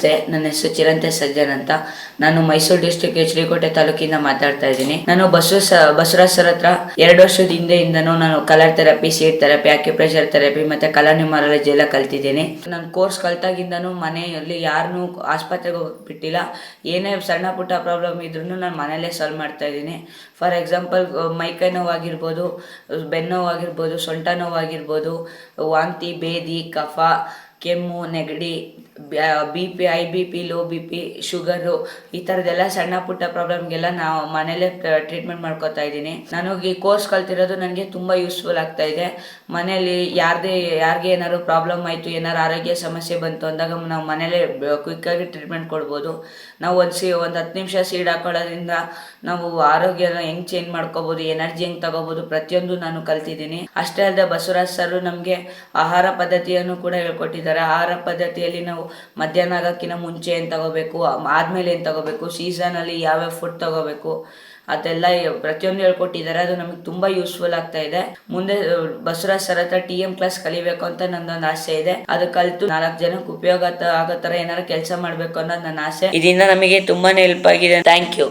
ನಮಸ್ತೆ ನನ್ನ ಹೆಸರು ಚಿರಂತೆ ಸಜ್ಜನ್ ಅಂತ. ನಾನು ಮೈಸೂರು ಡಿಸ್ಟ್ರಿಕ್ಟ್ ಎಚ್ ಡಿ ತಾಲೂಕಿಂದ ಮಾತಾಡ್ತಾ ಇದ್ದೀನಿ. ನಾನು ಬಸವ ಬಸವರಾಜ್ ಸರ್ ಹತ್ರ ಎರಡು ವರ್ಷದ ಹಿಂದೆಯಿಂದನೂ ನಾನು colour therapy seat therapy acupressure therapy ಮತ್ತೆ ಕಲರ್ ಎಲ್ಲ ಕಲ್ತಿದ್ದೀನಿ. ನಾನು ಕೋರ್ಸ್ ಕಲ್ತಾಗಿಂದನೂ ಮನೆಯಲ್ಲಿ ಯಾರನ್ನೂ ಆಸ್ಪತ್ರೆಗೆ ಹೋಗ್ಬಿಟ್ಟಿಲ್ಲ. ಏನೇ ಸಣ್ಣ ಪುಟ್ಟ ಪ್ರಾಬ್ಲಮ್ ಇದ್ರೂ ನಾನು ಮನೆಯಲ್ಲೇ ಸಾಲ್ವ್ ಮಾಡ್ತಾ ಇದ್ದೀನಿ. ಫಾರ್ ಎಕ್ಸಾಂಪಲ್ ಮೈಕೈ ನೋವಾಗಿರ್ಬೋದು, ಬೆನ್ನು ನೋವಾಗಿರ್ಬೋದು, ಸೊಂಟ ನೋವಾಗಿರ್ಬೋದು, ವಾಂತಿ, ಬೇದಿ, ಕಫ ಕೆಮ್ಮು, ನೆಗಡಿ B P high B P low B P sugar ಈ ಥರದ್ದೆಲ್ಲ ಸಣ್ಣ ಪುಟ್ಟ ಪ್ರಾಬ್ಲಮ್ಗೆಲ್ಲ ನಾವು ಮನೇಲೇ ಟ್ರೀಟ್ಮೆಂಟ್ ಮಾಡ್ಕೋತಾ ಇದ್ದೀನಿ. ನಾನು ಈ ಕೋರ್ಸ್ ಕಲ್ತಿರೋದು ನನಗೆ ತುಂಬ ಯೂಸ್ಫುಲ್ ಆಗ್ತಾ ಇದೆ. ಮನೇಲಿ ಯಾರದೇ, ಯಾರಿಗೆ ಏನಾದ್ರು ಪ್ರಾಬ್ಲಮ್ ಆಯಿತು, ಏನಾದ್ರು ಆರೋಗ್ಯ ಸಮಸ್ಯೆ ಬಂತು ಅಂದಾಗ ನಾವು ಮನೇಲೇ ಕ್ವಿಕ್ಕಾಗಿ ಟ್ರೀಟ್ಮೆಂಟ್ ಕೊಡ್ಬೋದು. ನಾವು ಒಂದು ಸಿ, ಒಂದು ಹತ್ತು ನಿಮಿಷ ಸೀಡ್ ಹಾಕೊಳ್ಳೋದ್ರಿಂದ ನಾವು ಆರೋಗ್ಯನ ಹೆಂಗೆ ಚೇಂಜ್ ಮಾಡ್ಕೋಬೋದು ಎನರ್ಜಿ ಹೆಂಗೆ ತಗೋಬೋದು ಪ್ರತಿಯೊಂದು ನಾನು ಕಲ್ತಿದ್ದೀನಿ. ಅಷ್ಟೇ ಅಲ್ಲದೆ ಬಸವರಾಜ್ ಸರ್ ನಮಗೆ ಆಹಾರ ಪದ್ಧತಿಯನ್ನು ಕೂಡ ಹೇಳ್ಕೊಟ್ಟಿದ್ದಾರೆ. ಆಹಾರ ಪದ್ಧತಿಯಲ್ಲಿ ನಾವು ಮಧ್ಯಾಹ್ನ ಆಗೋಕ್ಕಿಂತ ಮುಂಚೆ ಏನು ತಗೋಬೇಕು, ಆದಮೇಲೆ ಏನು ತಗೋಬೇಕು ಸೀಸನಲ್ಲಿ ಯಾವ್ಯಾವ ಫುಡ್ ತಗೋಬೇಕು, ಅದೆಲ್ಲ ಪ್ರತಿಯೊಂದು ಹೇಳ್ಕೊಟ್ಟಿದ್ದಾರೆ. ಅದು ನಮಗೆ ತುಂಬ ಯೂಸ್ಫುಲ್ ಆಗ್ತಾ ಇದೆ. ಮುಂದೆ ಬಸವರಾಜ್ ಸರ್ ಹತ್ರ ಟಿ ಎಂ ಕ್ಲಾಸ್ ಕಲಿಬೇಕು ಅಂತ ನನ್ನೊಂದು ಆಸೆ ಇದೆ. ಅದು ಕಲಿತು ನಾಲ್ಕು ಜನಕ್ಕೆ ಉಪಯೋಗ ಆಗೋ ಥರ ಏನಾರು ಕೆಲಸ ಮಾಡಬೇಕು ಅನ್ನೋದು ನನ್ನ ಆಸೆ. ಇದರಿಂದ ನಮಗೆ ತುಂಬಾನೇ ಹೆಲ್ಪ್ ಆಗಿದೆ. Thank you